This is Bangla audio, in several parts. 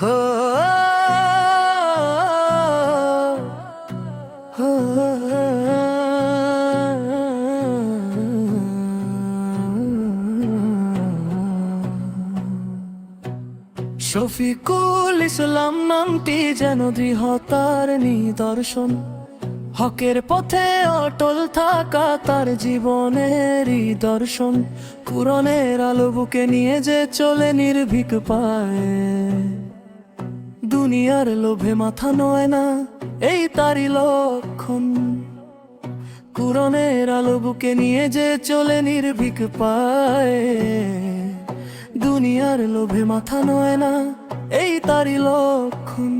হো শফিকুল ইসলাম নামটি যেন দৃঢ়তার নিদর্শন। হকের পথে অটল থাকা তার জীবনেরই দর্শন। কুরনের আলো বুকে নিয়ে যে চলে নির্ভীক পায়। দুনিয়ার লোভে মাথা নয় না, এই তারই লক্ষণ। কুরনের আলো বুকে নিয়ে যে চলে নির্ভীক পায়, দুনিয়ার লোভে মাথা নয় না, এই তারই লক্ষণ।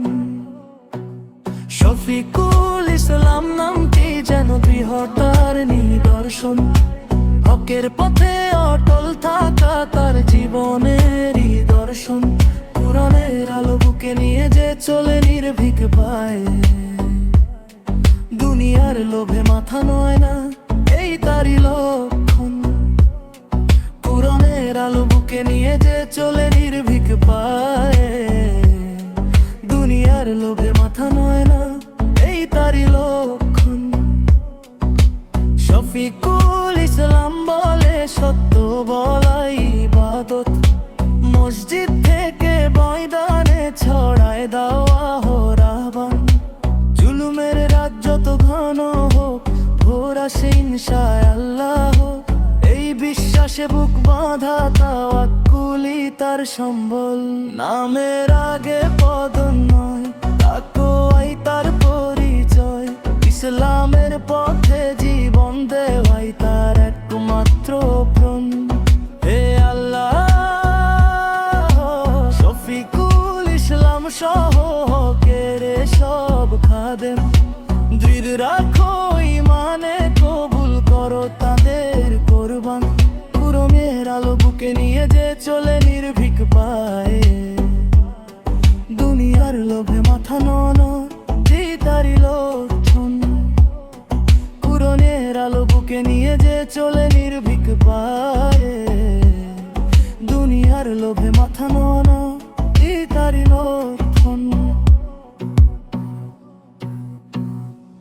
শফিকুল ইসলাম নামটি যেন দৃঢ়তার নিদর্শন। হকের পথে অটল থাকা তার জীবনেরই দর্শন। পুরাণের আলো বুকে নিয়ে যে চলে নির্ভীক পায় দুনিয়ার লোভে মাথা নয় না, এই তারই লক্ষণ। পুরনের আলো বুকে নিয়ে যে চলে নির্ভীক পায় দুনিয়ার লোভে মাথা নয় না, এই তারই লক্ষণ। শফিকুল ইসলাম বলে সত্য বলাই ইবাদত। মসজিদ ভোরা সে ইনশায় আল্লাহ। এই বিশ্বাসে বুক বাঁধা তাওয়াক্কুলি তার সম্বল। নামের আগে পদ নয় তাকোয়াই তার পরিচয়। ইসলামের পথে জীবন দেওয়াই তার একমাত্র প্রণ হে আল্লাহ, শফিকুল ইসলাম সহ কেরে সব খাদেম। দৃঢ় রাখো তোকে নিয়ে যে চলে নির্ভীক পায়ে। দুনিয়ার লোভে মাথা নন যে তারি লোচন কুরনের আলো বুকে নিয়ে যে চলে নির্ভীক পায়ে। দুনিয়ার লোভে মাথা নন যে তারি লোচন